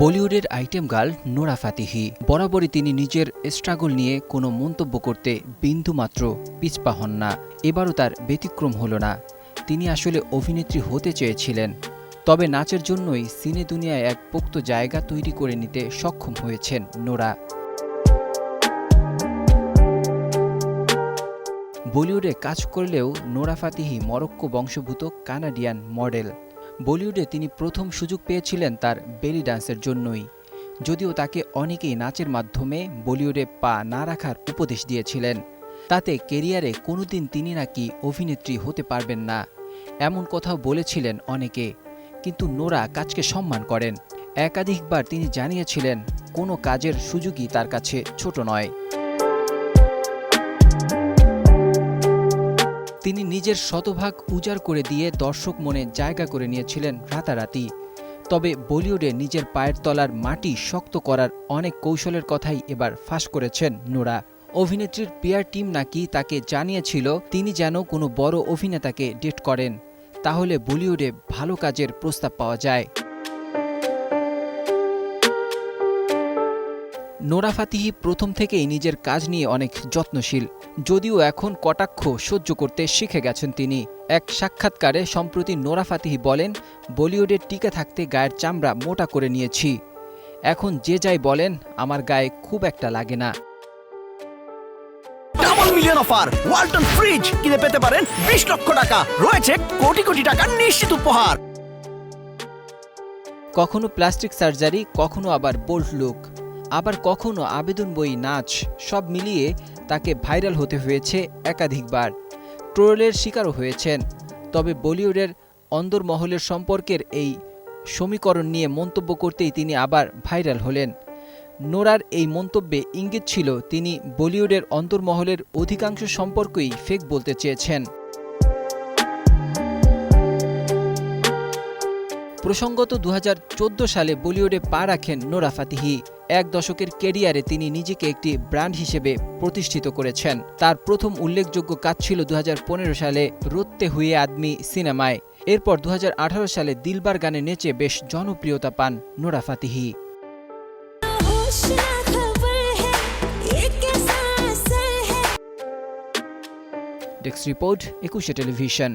বলিউডের item girl Nora Fatehi. বরাবরই তিনি নিজের স্ট্রাগল নিয়ে কোনো মন্তব্য করতে বিন্দুমাত্র পিছপা হন না। এবারও তার ব্যতিক্রম হলো না। তিনি আসলে অভিনেত্রী হতে চেয়েছিলেন। তবে নাচের জন্যই সিনে দুনিয়ায় এক পোক্ত জায়গা তৈরি করে নিতে সক্ষম হয়েছেন নোরা। বলিউডে কাজ করলেও নোরা ফাতিহি মরক্কো বংশভূত কানাডিয়ান মডেল। বলিউডে তিনি প্রথম সুযোগ পেয়েছিলেন তার বেলি ডান্সের জন্যই। যদিও তাকে অনেকেই নাচের মাধ্যমে বলিউডে পা না রাখার উপদেশ দিয়েছিলেন। তাতে কেরিয়ারে কোনোদিন তিনি নাকি অভিনেত্রী হতে পারবেন না, এমন কথাও বলেছিলেন অনেকে। কিন্তু নোরা কাজকে সম্মান করেন। একাধিকবার তিনি জানিয়েছিলেন, কোনো কাজের সুযোগই তার কাছে ছোট নয়। তিনি নিজের শতভাগ উজাড় করে দিয়ে দর্শক মনে জায়গা করে নিয়েছিলেন রাতারাতি। তবে বলিউডে নিজের পায়ের তলার মাটি শক্ত করার অনেক কৌশলের কথাই এবার ফাঁস করেছেন নোরা। অভিনেত্রীর পিয়ার টিম নাকি তাকে জানিয়েছিল, তিনি যেন কোনো বড় অভিনেতাকে ডেট করেন। তাহলে বলিউডে ভালো কাজের প্রস্তাব পাওয়া যায়। নোরা ফাতিহি প্রথম থেকেই নিজের কাজ নিয়ে অনেক যত্নশীল যদিও এখন কটাক্ষ সহ্য করতে শিখে গেছেন তিনি। এক সাক্ষাৎকারে সম্প্রতি নোরা ফাতিহি বলেন বলিউডে টিকে থাকতে গায়ের চামড়া মোটা করে নিয়েছি। এখন যে যাই বলেন আমার গায়ে খুব একটা লাগে না। Double million offer Walton fridge কিনে পেতে পারেন বিশ লক্ষ টাকা। রয়েছে কোটি কোটি টাকার নিশ্চিত উপহার। কখনো প্লাস্টিক সার্জারি কখনো আবার বোল্ড লুক। আবার কখনো আবেদন বই, নাচ সব মিলিয়ে তাকে ভাইরাল হতে হয়েছে একাধিকবার। ট্রোলের শিকারও হয়েছেন। তবে বলিউডের অন্দরমহলের সম্পর্কের এই সমীকরণ নিয়ে মন্তব্য করতেই তিনি আবার ভাইরাল হলেন। নোরার এই মন্তব্যে ইঙ্গিত ছিল, তিনি বলিউডের অন্তর্মহলের অধিকাংশ সম্পর্কই ফেক বলতে চেয়েছেন। প্রসঙ্গত দু হাজার চোদ্দ সালে বলিউডে পা রাখেন নোরা ফাতিহি। এক দশকের কেরিয়ারে তিনি নিজেকে একটি ব্র্যান্ড হিসেবে প্রতিষ্ঠিত করেছেন। তার প্রথম উল্লেখযোগ্য কাজ ছিল দু হাজার পনেরো সালে রোত্তে হুয়ে আদমি সিনেমায়। এরপর দু হাজার আঠারো সালে দিলবার গানে নেচে বেশ জনপ্রিয়তা পান নোরা ফাতিহি। ডেক্স রিপোর্ট, একুশে টেলিভিশন।